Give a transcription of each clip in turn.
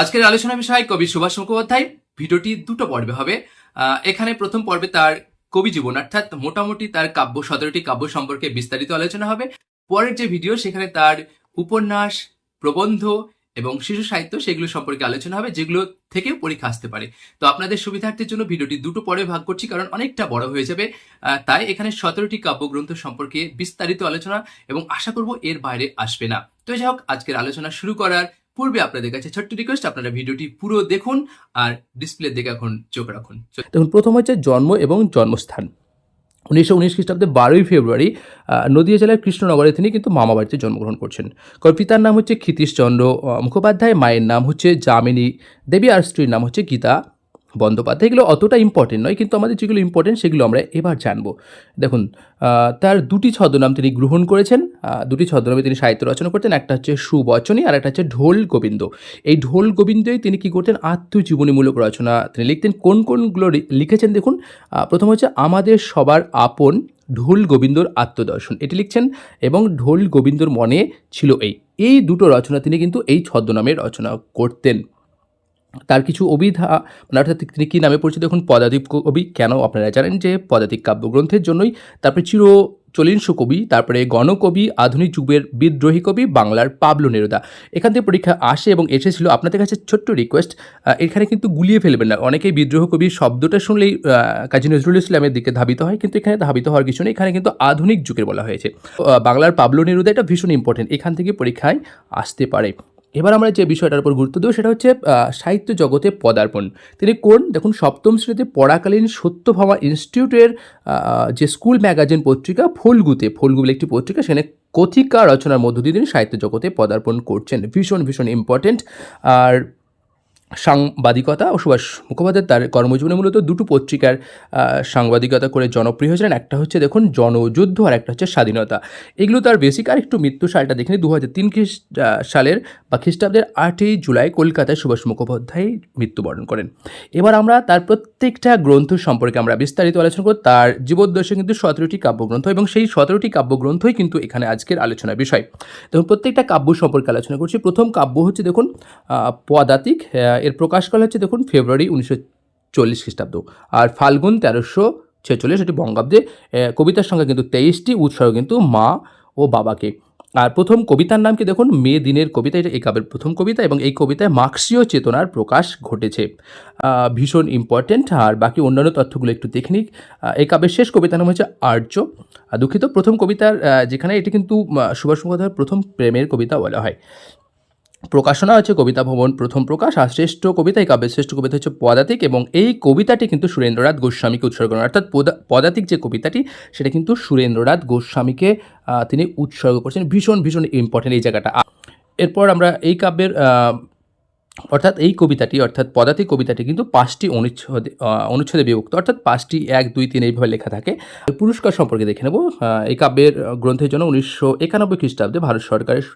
আজকের আলোচনা বিষয় কবি সুভাষ মুখোপাধ্যায়। ভিডিওটি দুটো পর্বে হবে। এখানে প্রথম পর্বে তার কবি জীবন, অর্থাৎ মোটামুটি তার কাব্য, সতেরোটি কাব্য সম্পর্কে বিস্তারিত আলোচনা হবে। পরের যে ভিডিও, সেখানে তার উপন্যাস, প্রবন্ধ এবং শিশু সাহিত্য সেগুলো সম্পর্কে আলোচনা হবে, যেগুলো থেকেও পরীক্ষা আসতে পারে। তো আপনাদের সুবিধার্থের জন্য ভিডিওটি দুটো পরে ভাগ করছি, কারণ অনেকটা বড় হয়ে যাবে। তাই এখানে সতেরোটি কাব্যগ্রন্থ সম্পর্কে বিস্তারিত আলোচনা এবং আশা করব এর বাইরে আসবে না। তো যাই হোক, আজকের আলোচনা শুরু করার পূর্বে আপনাদের কাছে ছোট্ট রিকোয়েস্ট আপনারা ভিডিওটি পুরো দেখুন আর ডিসপ্লে দেখে এখন চোখ রাখুন। দেখুন, প্রথম হচ্ছে জন্ম এবং জন্মস্থান। উনিশশো উনিশ খ্রিস্টাব্দে বারোই ফেব্রুয়ারি নদীয়া জেলার কৃষ্ণনগরে তিনি কিন্তু মামা বাড়িতে জন্মগ্রহণ করছেন। কারণ পিতার নাম হচ্ছে ক্ষিতীশচন্দ্র মুখোপাধ্যায়, মায়ের নাম হচ্ছে যামিনী দেবী, আর স্ত্রীর নাম হচ্ছে গীতা বন্দ্যোপাধ্যায়, এগুলো অতটা ইম্পর্টেন্ট নয়, কিন্তু আমাদের যেগুলো ইম্পর্টেন্ট সেগুলো আমরা এবার জানব। দেখুন তার দুটি ছদ্মনাম তিনি গ্রহণ করেছেন দুটি ছদ্মনামে তিনি সাহিত্য রচনা করতেন, একটা হচ্ছে সুবচনী আর একটা হচ্ছে ঢোল গোবিন্দ। এই ঢোল গোবিন্দই তিনি কি করতেন? আত্মজীবনীমূলক রচনা তিনি লিখতেন। কোন কোনগুলো লিখেছেন দেখুন প্রথম হচ্ছে আমাদের সবার আপন ঢোল গোবিন্দর আত্মদর্শন, এটি লিখছেন এবং ঢোল গোবিন্দর মনে ছিল এই। এই দুটো রচনা তিনি কিন্তু এই ছদ্মনামে রচনা করতেন। তার কিছু অভিধা মানে অর্থাৎ তিনি কী নামে পরিচিত? এখন পদাতিক কবি, কেন আপনারা জানেন যে পদাতিক কাব্যগ্রন্থের জন্যই তারপরে চির চলিংশ কবি তারপরে গণকবি, আধুনিক যুগের বিদ্রোহী কবি, বাংলার পাবলো নেরুদা। এখান থেকে পরীক্ষা আসে এবং এসেছিল আপনাদের কাছে ছোট্ট রিকোয়েস্ট এখানে কিন্তু গুলিয়ে ফেলবেন না। অনেকেই বিদ্রোহ কবি শব্দটা শুনলেই কাজী নজরুল ইসলামের দিকে ধাবিত হয়, কিন্তু এখানে ধাবিত হওয়ার কিছু নেই। এখানে কিন্তু আধুনিক যুগের বলা হয়েছে। বাংলার পাবলো নেরুদা এটা ভীষণ ইম্পর্টেন্ট এখান থেকে পরীক্ষায় আসতে পারে। এবার আমরা যে বিষয়টার উপর গুরুত্ব দেবো, সেটা হচ্ছে সাহিত্য জগতে পদার্পণ। তিনি কোন, দেখুন, সপ্তম শ্রেণীতে পড়াকালীন সত্যভামা ইনস্টিটিউটের যে স্কুল ম্যাগাজিন পত্রিকা, ফলগুতে, ফলগু একটি পত্রিকা, সেখানে কথিকা রচনার মধ্য দিয়ে তিনি সাহিত্য জগতে পদার্পণ করছেন। ভীষণ ভীষণ ইম্পর্টেন্ট আর সাংবাদিকতা ও সুভাষ মুখোপাধ্যায় তার কর্মজীবনে মূলত দুটো পত্রিকার সাংবাদিকতা করে জনপ্রিয় হয়েছিলেন। একটা হচ্ছে দেখুন, জনযুদ্ধ আর একটা হচ্ছে স্বাধীনতা। এগুলো তার বেসিক আর একটু মৃত্যু সালটা দেখে দু হাজার তিন সালের বা খ্রিস্টাব্দের আটই জুলাই কলকাতায় সুভাষ মুখোপাধ্যায় মৃত্যুবরণ করেন। এবার আমরা তার প্রত্যেকটা গ্রন্থ সম্পর্কে আমরা বিস্তারিত আলোচনা করব। তার জীবদ্দশে কিন্তু সতেরোটি কাব্যগ্রন্থ এবং সেই সতেরোটি কাব্যগ্রন্থই কিন্তু এখানে আজকের আলোচনার বিষয়। দেখুন, প্রত্যেকটা কাব্য সম্পর্কে আলোচনা করছি। প্রথম কাব্য হচ্ছে দেখুন পদাতিক এর প্রকাশকাল হচ্ছে দেখুন ফেব্রুয়ারি উনিশশো চল্লিশ খ্রিস্টাব্দ। আর ফাল্গুন তেরোশো ছেচল্লিশ এটি বঙ্গাব্দে কবিতার সঙ্গে কিন্তু তেইশটি উৎসর্গ কিন্তু মা ও বাবাকে। আর প্রথম কবিতার নাম কি দেখুন? মে দিনের কবিতা, এটা এই কাব্যের প্রথম কবিতা এবং এই কবিতায় মার্ক্সীয় চেতনার প্রকাশ ঘটেছে। ভীষণ ইম্পর্ট্যান্ট আর বাকি অন্যান্য তথ্যগুলো একটু দেখে নিক। এই কাব্যের শেষ কবিতার নাম হচ্ছে আর্য। দুঃখিত, প্রথম কবিতার যেখানে এটি কিন্তু সুভাষ মুখোপাধ্যায়ের প্রথম প্রেমের কবিতা বলা হয়। প্রকাশনা হচ্ছে কবিতা ভবন প্রথম প্রকাশ, আর শ্রেষ্ঠ কবিতা, এই কাব্যের শ্রেষ্ঠ কবিতা হচ্ছে পদাতিক, এবং এই কবিতাটি কিন্তু সুরেন্দ্রনাথ গোস্বামীকে উৎসর্গ করেন। অর্থাৎ পদা- পদাতিক যে কবিতাটি, সেটা কিন্তু সুরেন্দ্রনাথ গোস্বামীকে তিনি উৎসর্গ করছেন। ভীষণ ভীষণ ইম্পর্টেন্ট এই জায়গাটা। এরপর আমরা এই কাব্যের অর্থাৎ এই কবিতাটি, অর্থাৎ পদাতিক কবিতাটি কিন্তু পাঁচটি অনুচ্ছেদে অনুচ্ছেদে বিভক্ত। অর্থাৎ পাঁচটি, এক, দুই, তিন এইভাবে লেখা থাকে। পুরস্কার সম্পর্কে দেখে নেব। এই কাব্যের গ্রন্থের জন্য উনিশশো একানব্বই খ্রিস্টাব্দে ভারত সরকারের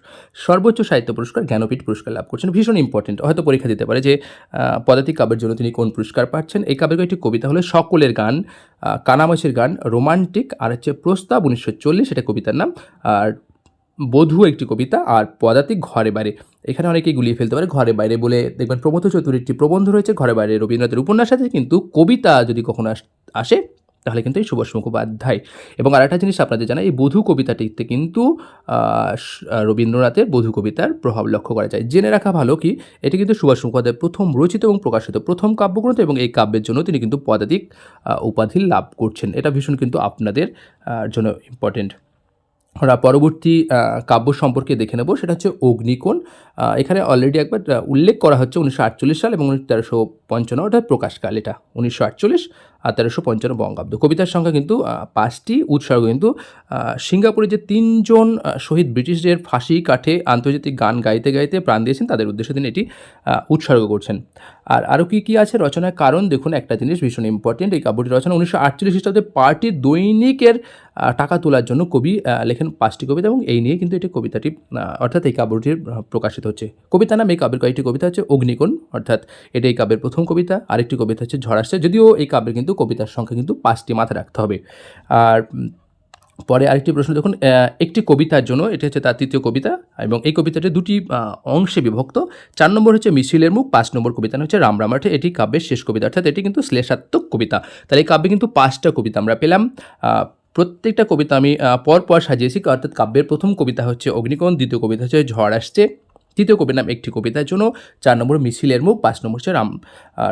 সর্বোচ্চ সাহিত্য পুরস্কার, জ্ঞানপীঠ পুরস্কার লাভ করছেন। ভীষণ ইম্পর্টেন্ট হয়তো পরীক্ষা দিতে পারে যে পদাতিক কাব্যের জন্য তিনি কোন পুরস্কার পাচ্ছেন। এই কাব্যের একটি কবিতা হলো সকলের গান কানামাছির গান, রোমান্টিক, আর হচ্ছে প্রস্তাব উনিশশো চল্লিশ, এটা কবিতার নাম। আর বধূ একটি কবিতা আর পদাতিক ঘরে বাইরে। এখানে অনেকেই গুলিয়ে ফেলতে পারে ঘরে বাইরে বলে দেখবেন প্রমথ চতুর একটি প্রবন্ধ রয়েছে, ঘরে বাইরে রবীন্দ্রনাথের উপন্যাস আছে, কিন্তু কবিতা যদি কখনো আস- তাহলে কিন্তু এই সুভাষ মুখোপাধ্যায়। এবং আরেকটা জিনিস আপনাদের জানাই, এই বধূ কবিতাটিতে কিন্তু রবীন্দ্রনাথের বধূ কবিতার প্রভাব লক্ষ্য করা যায়। জেনে রাখা ভালো কি, এটি কিন্তু সুভাষ মুখোপাধ্যায় প্রথম রচিত এবং প্রকাশিত প্রথম কাব্যগ্রন্থ এবং এই কাব্যের জন্য তিনি কিন্তু পদাতিক উপাধি লাভ করছেন। এটা ভীষণ কিন্তু আপনাদের জন্য ইম্পর্টেন্ট আমরা পরবর্তী কাব্য সম্পর্কে দেখে নেব। সেটা হচ্ছে অগ্নিকোণ। এখানে অলরেডি একবার উল্লেখ করা হচ্ছে উনিশশো আটচল্লিশ সাল এবং তেরোশো পঞ্চান্ন প্রকাশকাল এটা, উনিশশো আটচল্লিশ। আর তেরোশো পঞ্চান্ন বঙ্গাব্দ। কবিতার সংখ্যা কিন্তু পাঁচটি। উৎসর্গ কিন্তু সিঙ্গাপুরে যে তিনজন শহীদ ব্রিটিশদের ফাঁসি কাঠে আন্তর্জাতিক গান গাইতে গাইতে প্রাণ দিয়েছেন, তাদের উদ্দেশ্যে তিনি এটি উৎসর্গ করছেন। আর আরও কী কী আছে রচনার কারণ? দেখুন, একটা জিনিস ভীষণ ইম্পর্টেন্ট এই কাব্যটি রচনা উনিশশো আটচল্লিশ খ্রিস্টাব্দে পার্টির দৈনিকের টাকা তোলার জন্য কবি লেখেন পাঁচটি কবিতা এবং এই নিয়ে কিন্তু এটি কবিতাটি অর্থাৎ এই কাব্যটির প্রকাশিত হচ্ছে। কবিতা নাম, এই কাব্যের কয়েকটি কবিতা হচ্ছে অগ্নিকোণ, অর্থাৎ এটা এই কাব্যের প্রথম কবিতা। আরেকটি কবিতা হচ্ছে ঝড় আসছে, যদিও এই কাব্যের কিন্তু কবিতার সংখ্যা কিন্তু পাঁচটি মাথায় রাখতে হবে। আর পরে আরেকটি প্রশ্ন দেখুন একটি কবিতার জন্য এটি হচ্ছে তার তৃতীয় কবিতা এবং এই কবিতাটি দুটি অংশে বিভক্ত। চার নম্বর হচ্ছে মিছিলের মুখ, পাঁচ নম্বর কবিতা হচ্ছে রাম রামাঠে এটি কাব্যের শেষ কবিতা, অর্থাৎ এটি কিন্তু শ্লেষাত্মক কবিতা। তাহলে এই কাব্যে কিন্তু পাঁচটা কবিতা আমরা পেলাম। প্রত্যেকটা কবিতা আমি পর পর সাজিয়েছি, অর্থাৎ কাব্যের প্রথম কবিতা হচ্ছে অগ্নিকোণ, দ্বিতীয় কবিতা হচ্ছে ঝড় আসছে। তৃতীয় কবির নাম একটি কবিতার জন্য চার নম্বর মিছিলের মুখ, পাঁচ নম্বর হচ্ছে রাম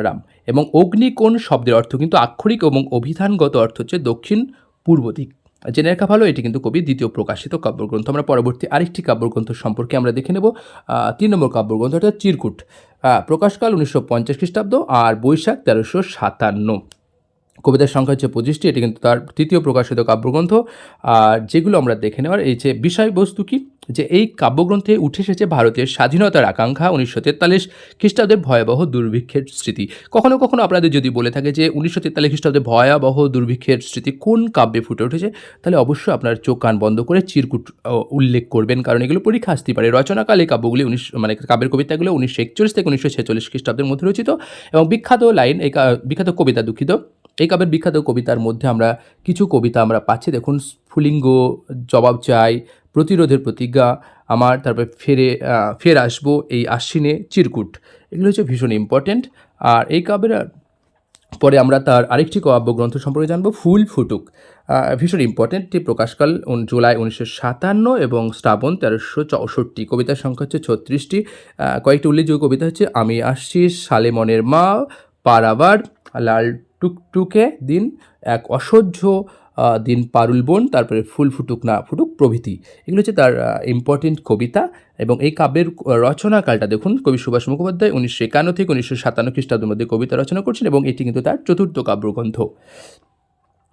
রাম। এবং অগ্নিকোণ শব্দের অর্থ কিন্তু আক্ষরিক এবং অভিধানগত অর্থ হচ্ছে দক্ষিণ পূর্ব দিক। জেনে রাখা ভালো, এটি কিন্তু কবির দ্বিতীয় প্রকাশিত কাব্যগ্রন্থ। আমরা পরবর্তী আরেকটি কাব্যগ্রন্থ সম্পর্কে আমরা দেখে নেব তিন নম্বর কাব্যগ্রন্থ অর্থাৎ চিরকুট। প্রকাশকাল উনিশশো পঞ্চাশ খ্রিস্টাব্দ আর বৈশাখ তেরোশো সাতান্ন। কবিতার সংখ্যা হচ্ছে পঁচিশটি, এটি কিন্তু তার তৃতীয় প্রকাশিত কাব্যগ্রন্থ। আর যেগুলো আমরা দেখে নেওয়ার, এই যে বিষয়বস্তু কি? যে এই কাব্যগ্রন্থে উঠে এসেছে ভারতের স্বাধীনতার আকাঙ্ক্ষা উনিশশো তেতাল্লিশ খ্রিস্টাব্দের ভয়াবহ দুর্ভিক্ষের স্মৃতি। কখনো কখনো আপনাদের যদি বলে থাকে যে উনিশশো তেতাল্লিশ খ্রিস্টাব্দে ভয়াবহ দুর্ভিক্ষের স্মৃতি কোন কাব্যে ফুটে উঠেছে, তাহলে অবশ্যই আপনার চোখ কান বন্ধ করে চিরকুট উল্লেখ করবেন। কারণ এগুলো পরীক্ষা আসতে পারে। রচনাকাল এই কাব্যগুলি উনিশ মানে কাব্যের কবিতাগুলো উনিশশো একচল্লিশ থেকে উনিশশো ছেচল্লিশ খ্রিস্টাব্দের মধ্যে রচিত এবং বিখ্যাত লাইন এই বিখ্যাত কবিতা দুঃখিত। এই কাব্যের বিখ্যাত কবিতার মধ্যে আমরা কিছু কবিতা আমরা পাচ্ছি। দেখুন স্ফুলিঙ্গ জবাব চাই প্রতিরোধের প্রতিজ্ঞা, আমার তারপরে ফেরে ফের আসব এই আশ্বিনে চিরকুট। এগুলো হচ্ছে ভীষণ ইম্পর্ট্যান্ট আর এই কাব্যের পরে আমরা তার আরেকটি কাব্যগ্রন্থ সম্পর্কে জানব, ফুল ফুটুক। ভীষণ ইম্পর্টেন্ট প্রকাশকাল জুলাই উনিশশো সাতান্ন এবং শ্রাবণ তেরোশো চৌষট্টি। কবিতার সংখ্যা হচ্ছে ছত্রিশটি। কয়েকটি উল্লেখযোগ্য কবিতা হচ্ছে, আমি আসছি সালেমনের মা, পারাবার, লাল টুকটুকে দিন, এক অসহ্য দিন পারুল বোন, তারপরে ফুল ফুটুক না ফুটুক প্রভৃতি। এগুলো হচ্ছে তার ইম্পর্টেন্ট কবিতা এবং এই কাব্যের রচনাকালটা দেখুন, কবি সুভাষ মুখোপাধ্যায় উনিশশো একান্ন থেকে উনিশশো সাতান্ন খ্রিস্টাব্দের মধ্যে কবিতা রচনা করছেন এবং এটি কিন্তু তার চতুর্থ কাব্যগ্রন্থ।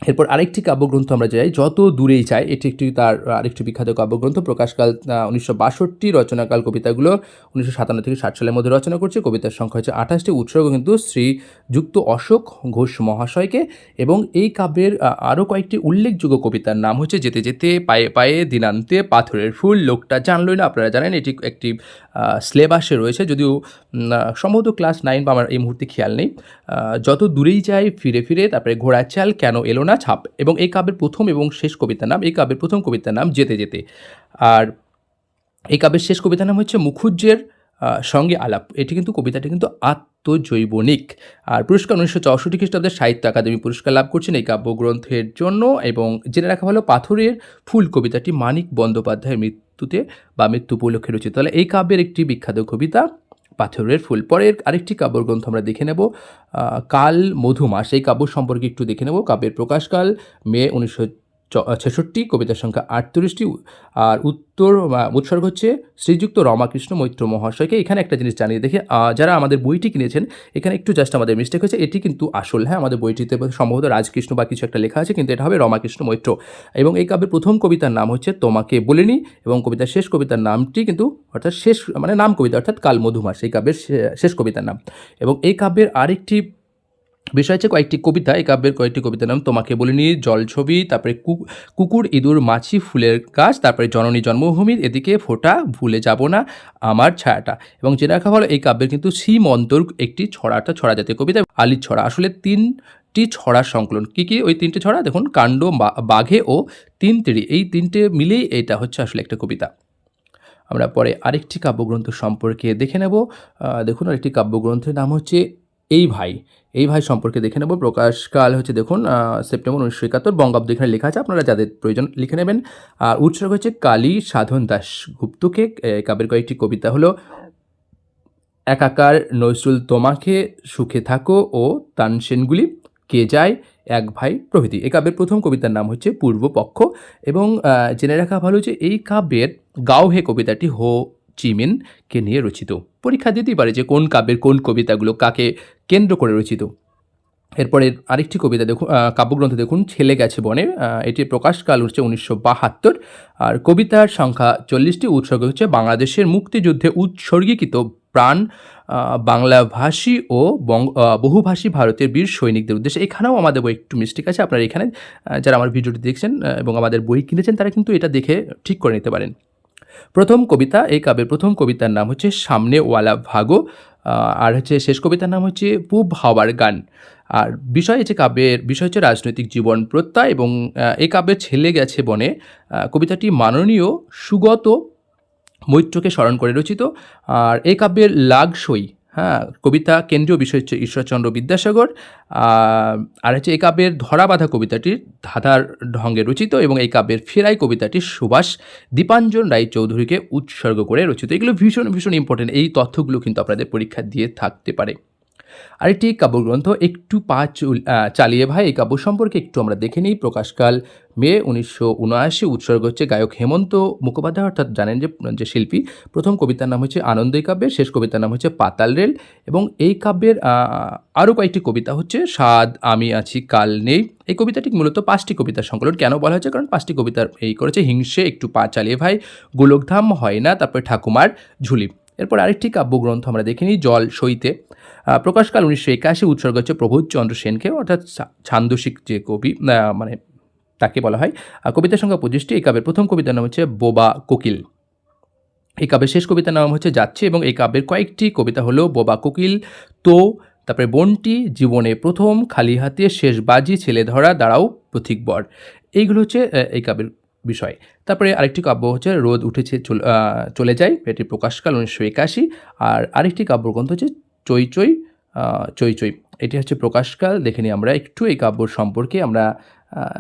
এরপর আরেকটি কাব্যগ্রন্থ আমরা যাই যত দূরেই চাই, এটি একটি তার আরেকটি বিখ্যাত কাব্যগ্রন্থ। প্রকাশকাল উনিশশো বাষট্টি রচনাকাল কবিতাগুলো উনিশশো সাতান্ন থেকে ষাট সালের মধ্যে রচনা করছে। কবিতার সংখ্যা হচ্ছে আঠাশটি। উৎসর্গ কিন্তু শ্রীযুক্ত অশোক ঘোষ মহাশয়কে এবং এই কাব্যের আরও কয়েকটি উল্লেখযোগ্য কবিতার নাম হচ্ছে যেতে যেতে, পায়ে পায়ে, দিনান্তে, পাথরের ফুল, লোকটা জানলই না। আপনারা জানেন এটি একটি সিলেবাসে রয়েছে। যদিও সম্ভবত ক্লাস নাইন বা আমার এই মুহূর্তে খেয়াল নেই। যত দূরেই যায় ফিরে ফিরে, তারপরে ঘোড়ার চাল কেন এলো না? ছাপ এবং এই কাব্যের প্রথম এবং শেষ কবিতার নাম, এই কাব্যের প্রথম কবিতার নাম যেতে যেতে। আর এই কাব্যের শেষ কবিতার নাম হচ্ছে মুখুজ্জের সঙ্গে আলাপ। এটি কিন্তু কবিতাটি কিন্তু আত্মজৈবনিক। আর পুরস্কার উনিশশো চৌষট্টি খ্রিস্টাব্দের সাহিত্য একাডেমি পুরস্কার লাভ করছেন এই কাব্যগ্রন্থের জন্য এবং জেনে রাখা ভালো পাথরের ফুল কবিতাটি মানিক বন্দ্যোপাধ্যায়ের মৃত্যুতে বা মৃত্যু উপলক্ষে রচিত। তাহলে এই কাব্যের একটি বিখ্যাত কবিতা পাথরের ফুল। পরের আরেকটি কাব্যগ্রন্থ আমরা দেখে নেব কাল মধুমাস এই কাব্য সম্পর্কে একটু দেখে নেব। কাব্যের প্রকাশকাল মে উনিশশো ছেষট্টি, কবিতার সংখ্যা আটত্রিশটি, আর উত্তর উৎসর্গ হচ্ছে শ্রীযুক্ত রমাকৃষ্ণ মৈত্র মহাশয়কে। এখানে একটা জিনিস জানিয়ে দেখে যারা আমাদের বইটি কিনেছেন, এখানে একটু জাস্ট আমাদের মিস্টেক হয়েছে। এটি কিন্তু আসল হ্যাঁ আমাদের বইটিতে সম্ভবত রাজকৃষ্ণ বা কিছু একটা লেখা আছে, কিন্তু এটা হবে রমাকৃষ্ণ মৈত্র। এবং এই কাব্যের প্রথম কবিতার নাম হচ্ছে তোমাকে বলিনি, এবং কবিতার শেষ কবিতার নামটি কিন্তু, অর্থাৎ শেষ মানে নাম কবিতা, অর্থাৎ কাল মধুমাস এই কাব্যের শেষ কবিতার নাম। এবং এই কাব্যের আরেকটি বিষয় হচ্ছে কয়েকটি কবিতা, এই কাব্যের কয়েকটি কবিতার নাম তোমাকে বলিনি জলছবি তারপরে কু- কুকুর, ইঁদুর, মাছি, ফুলের গাছ, তারপরে জননী জন্মভূমির এদিকে ফোটা, ভুলে যাব না আমার ছায়াটা। এবং জেনে রাখা ভালো এই কাব্যের কিন্তু সীমন্তর একটি ছড়াটা ছড়া জাতীয় কবিতা। আলির ছড়া, আসলে তিনটি ছড়ার সংকলন। কী কী ওই তিনটে ছড়া? দেখুন, কাণ্ড বাঘে ও তিন তিড়ি এই তিনটে মিলেই এটা হচ্ছে আসলে একটা কবিতা। আমরা পরে আরেকটি কাব্যগ্রন্থ সম্পর্কে দেখে নেব। দেখুন, আরেকটি কাব্যগ্রন্থের নাম হচ্ছে এই ভাই এই ভাই সম্পর্কে দেখে নেব। প্রকাশকাল হচ্ছে দেখুন সেপ্টেম্বর উনিশশো একাত্তর, বঙ্গাব্দ এখানে লেখা আছে। আপনারা যাদের প্রয়োজন লিখে নেবেন। আর উৎসর্গ হচ্ছে কালী সাধন দাস গুপ্তকে। এই কাব্যের কয়েকটি কবিতা হলো, একাকার নজরুল তোমাকে সুখে থাকো ও তানসেনগুলি কে যায় এক ভাই প্রভৃতি। এই কাব্যের প্রথম কবিতার নাম হচ্ছে পূর্বপক্ষ। এবং জেনে রাখা ভালো যে এই কাব্যের গাও হে কবিতাটি হো চিমিনকে নিয়ে রচিত। পরীক্ষা দিতেই পারে যে কোন কাব্যের কোন কবিতাগুলো কাকে কেন্দ্র করে রচিত। এরপরে আরেকটি কবিতা দেখুন কাব্যগ্রন্থ দেখুন, ছেলে গেছে বনে এটির প্রকাশকাল হচ্ছে উনিশশো বাহাত্তর, আর কবিতার সংখ্যা চল্লিশটি, উৎসর্গ হচ্ছে বাংলাদেশের মুক্তিযুদ্ধে উৎসর্গীকৃত প্রাণ বাংলাভাষী ও বঙ্গ বহুভাষী ভারতের বীর সৈনিকদের উদ্দেশ্যে। এখানেও আমাদের বই একটু মিস্টেক আছে, আপনারা এখানে যারা আমার ভিডিওটি দেখছেন এবং আমাদের বই কিনেছেন, তারা কিন্তু এটা দেখে ঠিক করে নিতে পারেন। প্রথম কবিতা, এই কাব্যের প্রথম কবিতার নাম হচ্ছে সামনে ওয়ালা ভাগো আর হচ্ছে শেষ কবিতার নাম হচ্ছে পুব হাওয়ার গান। আর বিষয় হচ্ছে কাব্যের, বিষয় হচ্ছে রাজনৈতিক জীবন প্রত্যয় এবং এই কাব্যের ছেলে গেছে বনে কবিতাটি মাননীয় সুগত মৈত্রকে স্মরণ করে রচিত। আর এই কাব্যের লাগসই হ্যাঁ কবিতা কেন্দ্রীয় বিষয় হচ্ছে ঈশ্বরচন্দ্র বিদ্যাসাগর আর হচ্ছে এই কাব্যের ধরাবাঁধা কবিতাটির ধাঁধার ঢঙ্গে রচিত এবং এই কাব্যের ফেরাই কবিতাটি সুভাষ দীপাঞ্জন রায়চৌধুরীকে উৎসর্গ করে রচিত। এগুলো ভীষণ ভীষণ ইম্পর্টেন্ট এই তথ্যগুলো কিন্তু আপনাদের পরীক্ষা দিয়ে থাকতে পারে। আরেকটি কাব্যগ্রন্থ, একটু পা চালিয়ে ভাই, এই কাব্য সম্পর্কে একটু আমরা দেখে নিই। প্রকাশকাল মে উনিশশো উনআশি, উৎসর্গ হচ্ছে গায়ক হেমন্ত মুখোপাধ্যায়, অর্থাৎ জানেন যে যে শিল্পী। প্রথম কবিতার নাম হচ্ছে আনন্দই কাব্যের, শেষ কবিতার নাম হচ্ছে পাতাল রেল। এবং এই কাব্যের আরও কয়েকটি কবিতা হচ্ছে সাদ আমি আছি, কাল নেই। এই কবিতাটি মূলত পাঁচটি কবিতার সংকলন। কেন বলা হয়েছে? কারণ পাঁচটি কবিতার এই করেছে, হিংসে, একটু পা চালিয়ে ভাই, গোলকধাম হয় না, তারপরে ঠাকুমার ঝুলি। এরপর আরেকটি কাব্যগ্রন্থ আমরা দেখে নিই জল সইতে। প্রকাশকাল উনিশশো একাশি, উৎসর্গ হচ্ছে প্রবোধচন্দ্র সেনকে, অর্থাৎ ছান্দসিক যে কবি মানে তাকে বলা হয়। কবিতার সংখ্যা পঁচিশটি, এই কাব্যের প্রথম কবিতার নাম হচ্ছে বোবা কোকিল। এই কাব্যের শেষ কবিতার নাম হচ্ছে যাচ্ছে এবং এই কাব্যের কয়েকটি কবিতা হলো বোবা কোকিল, তো, তারপরে বনটি, জীবনে প্রথম, খালি হাতে, শেষ বাজি, ছেলে ধরা, দাঁড়াও, পথিক বর। এইগুলো হচ্ছে এই কাব্যের বিষয়। তারপরে আরেকটি কাব্য হচ্ছে রোদ উঠেছে চল- যায়, এটি প্রকাশকাল উনিশশো একাশি। আর আরেকটি কাব্যগ্রন্থ হচ্ছে চৈ চৈ চৈ চৈ এটি হচ্ছে প্রকাশকাল দেখে নিই আমরা একটু এই কাব্য সম্পর্কে। আমরা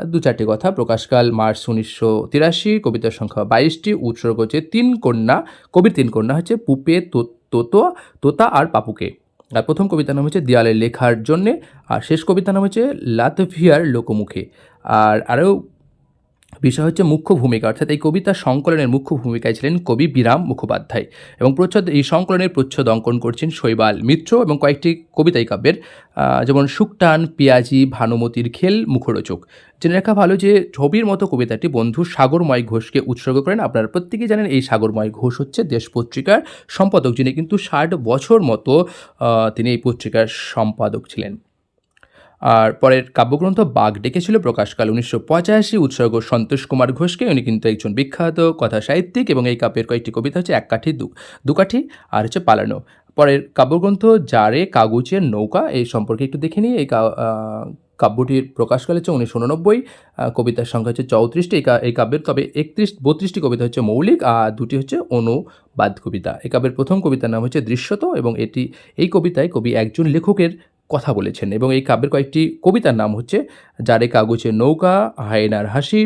দু চারটি কথা। প্রকাশকাল মার্চ উনিশশো তিরাশি, কবিতার সংখ্যা বাইশটি, উৎসর্গ হচ্ছে তিন কন্যা। কবির তিন কন্যা হচ্ছে পুপে, তো- তোতো, তোতা আর পাপুকে। আর প্রথম কবিতার নাম হচ্ছে দেয়ালে লেখার জন্যে। আর শেষ কবিতার নাম হচ্ছে লাতভিয়ার লোকমুখে। আর আরও বিষয় হচ্ছে মুখ্য ভূমিকা। অর্থাৎ এই কবিতা সংকলনের মুখ্য ভূমিকায় ছিলেন কবি বিরাম মুখোপাধ্যায় এবং প্রচ্ছদ, এই সংকলনের প্রচ্ছদ অঙ্কন করছেন শৈবাল মিত্র এবং কয়েকটি কবিতাই কাব্যের যেমন শুকটান পিয়াজি, ভানুমতির খেল, মুখরোচক। জেনে রাখা ভালো যে ছবির মতো কবিতাটি বন্ধু সাগরময় ঘোষকে উৎসর্গ করেন। আপনারা প্রত্যেকেই জানেন এই সাগরময় ঘোষ হচ্ছে দেশ পত্রিকার সম্পাদক, যিনি কিন্তু ষাট বছর মতো তিনি এই পত্রিকার সম্পাদক ছিলেন। আর পরের কাব্যগ্রন্থ বাঘ ডেকেছিল প্রকাশকাল উনিশশো পঁচাশি, উৎসর্গ সন্তোষ কুমার ঘোষকে। উনি কিন্তু একজন বিখ্যাত কথা সাহিত্যিক এবং এই কাব্যের কয়েকটি কবিতা হচ্ছে এক কাঠি, দু দুকাঠি আর হচ্ছে পালানো। পরের কাব্যগ্রন্থ জারে কাগজের নৌকা, এই সম্পর্কে একটু দেখে নিই। এই কাব্যটির প্রকাশকাল হচ্ছে উনিশশো উননব্বই কবিতার সংখ্যা হচ্ছে চৌত্রিশটি। এই কাব্যের তবে একত্রিশ, বত্রিশটি কবিতা হচ্ছে মৌলিক আর দুটি হচ্ছে অনুবাদ কবিতা। এই কাব্যের প্রথম কবিতার নাম হচ্ছে দৃশ্যত এবং এটি, এই কবিতায় কবি একজন লেখকের কথা বলেছেন এবং এই কাব্যের কয়েকটি কবিতার নাম হচ্ছে যারে কাগজে নৌকা, হায়নার হাসি,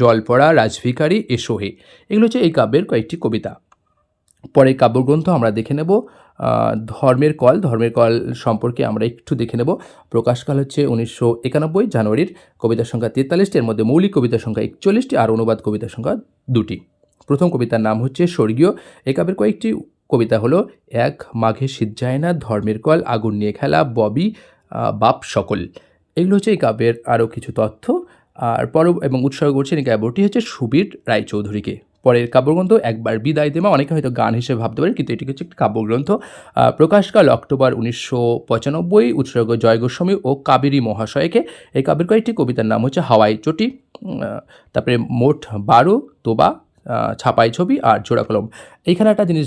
জল পড়া রাজভিকারী এসোহে এগুলো হচ্ছে এই কাব্যের কয়েকটি কবিতা। পরে কাব্যগ্রন্থ আমরা দেখে নেব। ধর্মের কল ধর্মের কল সম্পর্কে আমরা একটু দেখে নেব। প্রকাশকাল হচ্ছে উনিশশো একানব্বই জানুয়ারির। কবিতার সংখ্যা তেতাল্লিশটি এর মধ্যে মৌলিক কবিতার সংখ্যা একচল্লিশটি আর অনুবাদ কবিতার সংখ্যা দুটি। প্রথম কবিতার নাম হচ্ছে স্বর্গীয়। এই কাব্যের কয়েকটি কবিতা হলো, এক মাঘে শীত যায় না, ধর্মের কল আগুন নিয়ে খেলা, ববি বাপ সকল। এগুলো হচ্ছে এই কাব্যের আরও কিছু তথ্য। আর পর এবং উৎসর্গ করছেন এই কাব্যটি হচ্ছে সুবীর রায়চৌধুরীকে। পরের কাব্যগ্রন্থ, একবার বিদায় দেমা অনেকে হয়তো গান হিসেবে ভাবতে পারেন, কিন্তু এটি হচ্ছে একটি কাব্যগ্রন্থ। প্রকাশকাল অক্টোবর উনিশশো পঁচানব্বই, উৎসর্গ জয় গোস্বামী ও কাবেরী মহাশয়কে। এই কাব্যের কয়েকটি কবিতার নাম হচ্ছে হাওয়াই চটি তারপরে মোট বারো, তোবা ছাপাই ছবি আর জোড়া কলম। এইখানে একটা জিনিস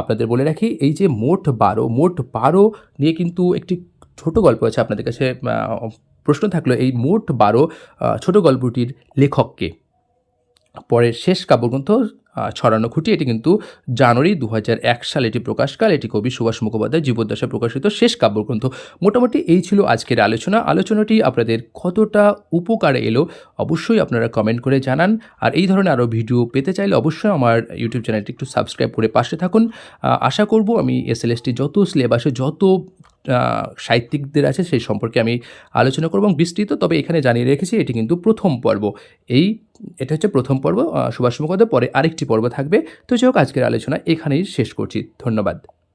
আপনাদের বলে রাখি, এই যে মোট বারো মোট বারো নিয়ে কিন্তু একটি ছোট গল্প আছে আপনাদের কাছে প্রশ্ন থাকল, এই মোট বারো ছোট গল্পটির লেখককে। পরে শেষ কাব্যগ্রন্থ ছড়ানো খুঁটি। এটি কিন্তু জানুয়ারি দু সালে এটি প্রকাশকাল এটি কবি সুভাষ মুখোপাধ্যায় জীবদ্দশায় প্রকাশিত শেষ কাব্যগ্রন্থ। মোটামুটি এই ছিল আজকের আলোচনা। আলোচনাটি আপনাদের কতটা উপকারে এলো অবশ্যই আপনারা কমেন্ট করে জানান। আর এই ধরনের আরও ভিডিও পেতে চাইলে অবশ্যই আমার ইউটিউব চ্যানেলটি একটু সাবস্ক্রাইব করে পাশে থাকুন। আশা করব আমি এসএলএসটি যত সিলেবাসে যত সাহিত্যিকদের আছে, সেই সম্পর্কে আমি আলোচনা করব এবং বিস্তৃত, তবে এখানে জানিয়ে রেখেছি, এটি কিন্তু প্রথম পর্ব। এই, এটা হচ্ছে প্রথম পর্ব সুভাষ মুখোপাধ্যায়, পরে আরেকটি পর্ব থাকবে। তো যাই হোক, আজকের আলোচনা এখানেই শেষ করছি। ধন্যবাদ।